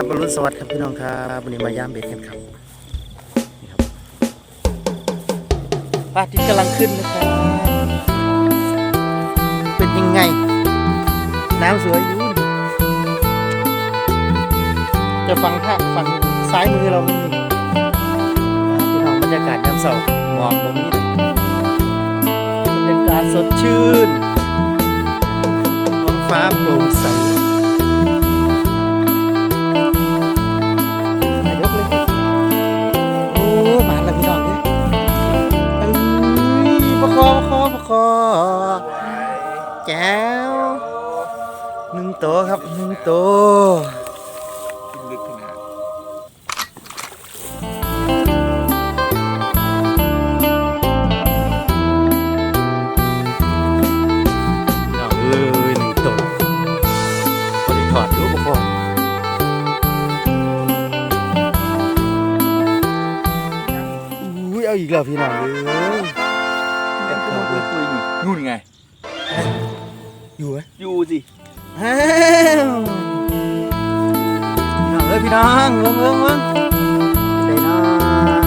ครับบรรลุสวัสดิ์ครับพี่น้องครับวันนี้มาย่ามเบ็ดกันครับนี่ครับพระอาทิตย์กำลังขึ้นนะครับเป็นยังไง น้ำสวยอยู่จะฟังท่าฝั่งซ้ายมือเรามีพี่น้องบรรยากาศยามเสาร์หมอกตรงนี้บรรยากาศสดชื่นท้องฟ้าโปร่งใส คอคอคอแก้วหนึ่งโตครับหนึ่งโตลึกขนาดพี่น้องเอ้ยหนึ่งโตวพอดีถอดดูประคออุ้ยเอาอีกแล้วพี่น้องเอ้ย อยู่ไหมอยู่สิอ้าวพี่น้องเอ้ยพี่น้องลงลงลงไปนอน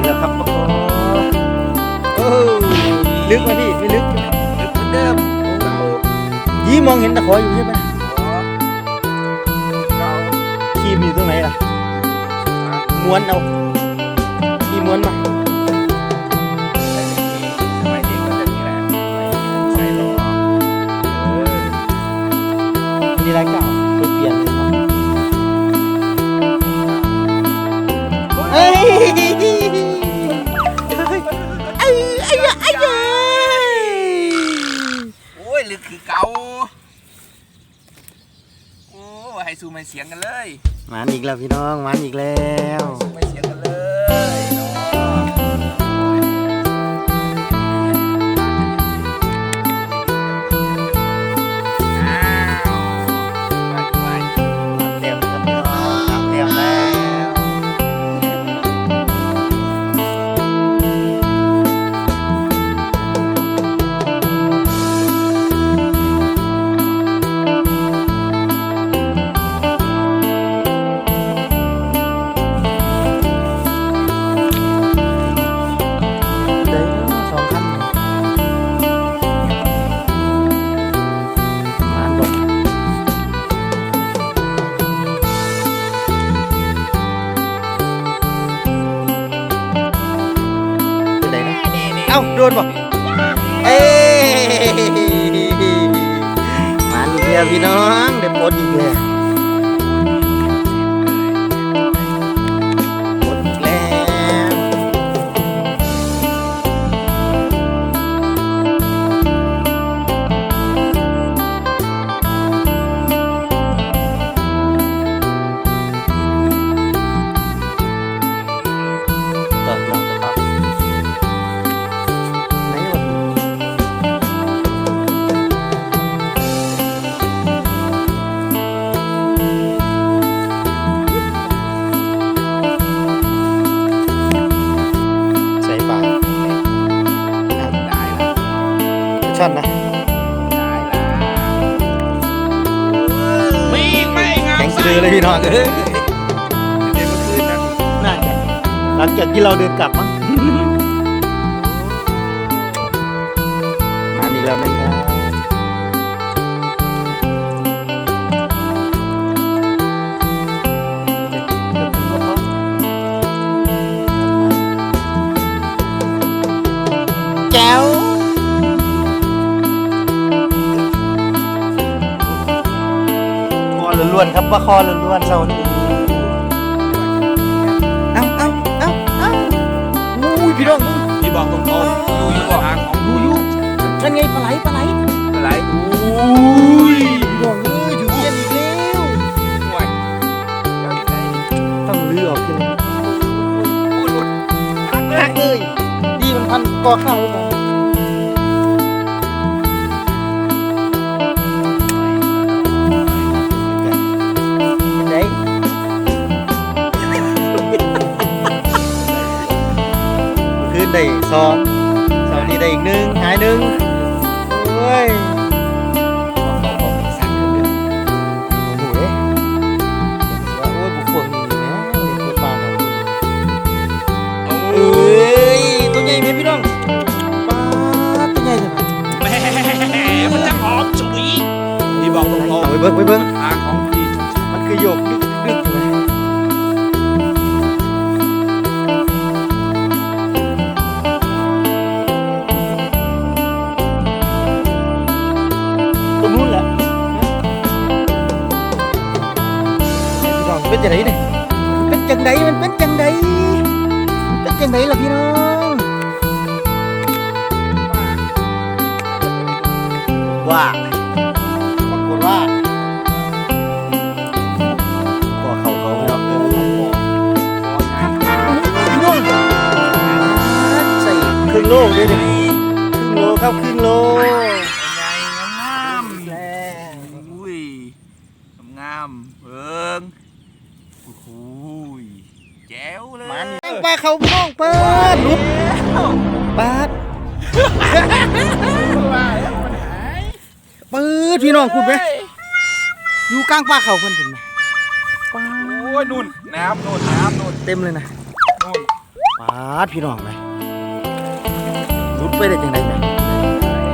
เรือครับโอ้โหโอ้ลึกไหมพี่ไม่ลึกใช่ไหมลึกเหมือนเดิมเรายี่มองเห็นตะขออยู่ใช่ไหม ม้วนเอาคีม้วนมาสมัยเด็กก็จะนี่แหละใส่ล้อเออมีรายเก่าไปเปลี่ยนเฮ้ยไอ้ไอ้ยะไอ้ยโอ้ยลึกคือเก่าโอ้ให้ซูไม่เสียงกันเลย มันอีกแล้วพี่น้องมันอีกแล้ว อ้าโดนบ่เอ้ยมาอีกแล้วพี่น้องได้ปลดอีกแล้ว เสือเลยพี่น้องเอ้ยเดี๋ยวเมื่อคืนนั้นน่าจะหลังจากที่เราเดินกลับมั้งมานี่แล้วนะครับแก้ว อล้วนๆครับว่าคอล้วนๆเสาร์นี้เอ้าเอ้าเอ้าเอ้าอุ้ยพี่น้องที่บอกตรงๆอยู่อยู่บอกหางของดูอยู่นั่นไงปลาไหลปลาไหลอะไรอุ้ยพี่น้องเอ้ยอยู่เย็นอีกแล้วห่วยเจ้าอยู่ไหนต้องลื้อออกขึ้นพูดหลุดพักเลหัยกเลยดีมันพันกอข้าวไว้ก่อ วใหญ่จังแหมมันจะหอมฉุยนี่บอกตรงเอาไปเบิ้งไปเบิ้งทางของพี่มันคือโยกดึกดึก จังไดเนี่ยเป็นจังไดมันเป็นจังไดมันเป็นจังไดล่ะพี่น้องว่าปรากฏว่าก็เขาเขาพี่น้องเออพี่น้องใส่ครึ่งโลด้วยเนี่ยครึ่งโลครับครึ่งโล ใหญ่งาม แล้ ๆอุ้ยงามๆเบิ่งโอ้โหยแจ๋วเลยมันปลาเขาพี่น้องเปิดลุกปาดเปิดพี่น้องคุณไหมอยู่กลางป่าเขาเพิ่นถึงไหมปาดโอ้ยนุ่นน้ำนุ่นน้ำนุ่นเต็มเลยนะนุ่นปาดพี่น้องไหมรุดไปได้จังไดไหม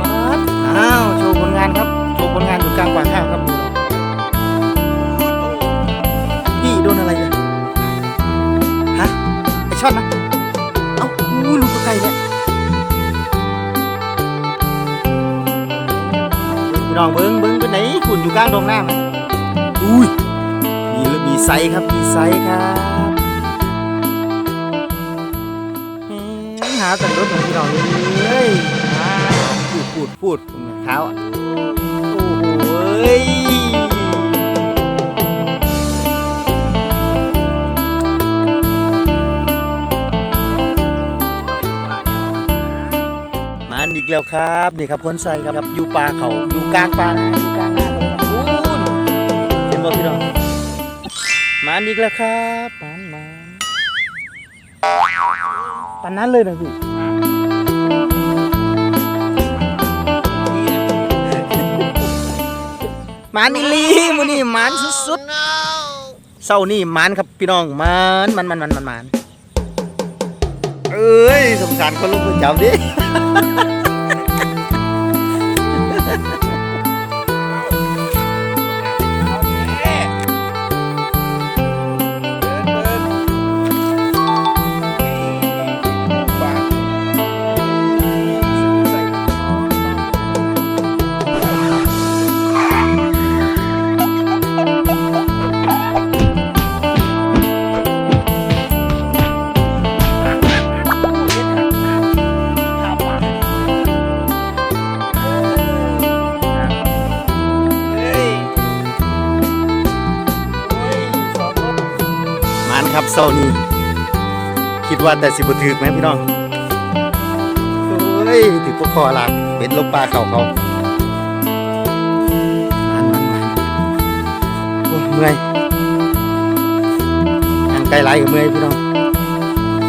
ปาดอ้าวโชว์ผลงานครับโชว์ผลงานอยู่กลางป่าข้าวครับ ช่อนนะ เอ้าอู้ลูกตัวไก่เนี่ยพี่น้องเบิ้งเบิ้งไปไหนคุณอยู่กลางดงน้ำไหมอุ้ยมีมีไซส์ครับ มีไซส์ครับแหมหาแต่รถของพี่น้องเลยพูดพูดพูดตรงเท้าอะโอ้โห แล้วครับนี่ครับพ้นใส่ครับอยู่ป่าเขาอยู่กลางป่าอยู่กลางหน้าเลยครับเห็นบ่พี่น้องมันอีกแล้วครับมันมันปันนั้นเลยนะพี่มันอีลีมื้อนี้หมันสุดๆเศร้านี่มันครับพี่น้องมันมันมันมันมันมันเอ้ยสงสารคนลูกคนเจ้าดิ เศร้านี่คิดว่าแต่สิบถือไหมพี่น้องเฮ้ยถือพวกคอหลักเป็นลมปลาเขาเขามันมันมันโอ้ยเมื่อยงานไกลไหลกับเมื่อยพี่น้อง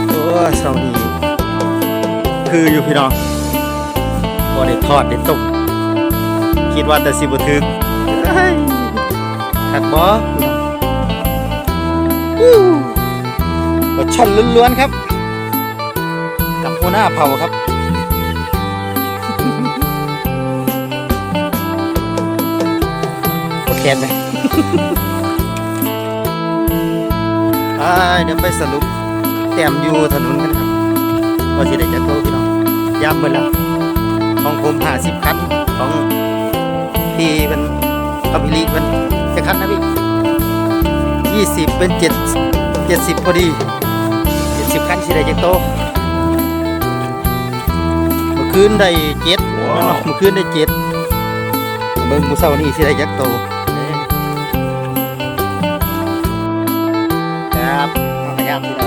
โอ้ยเศร้านี่คืออยู่พี่น้องบ่ได้ทอดได้ต้มคิดว่าแต่สิบถือเฮ้ยขัดบอพี่ น้องรสช่อนล้วนๆครับ กับหัวหน้าเผาครับ โอเคไหมเดี๋ยวไปสรุปแต้มอยู่ถนนกันครับว่าสิได้จักโตพี่น้องย้ำเบิ่แล้วของผมหาสิบคันของพี่เป็นกับพี่ลีเป็นจะคันนะพี่ยี่สิบเป็นเจ็ดเจ็ดสิบพอดี สิบคันสิได้จักโตเมื่อคืนได้เจ็ดเมื่อคืนได้เจ็ดเบิ่งมื้อเช้านี้สิได้จักโตครับเอาพยายามพี่น้อง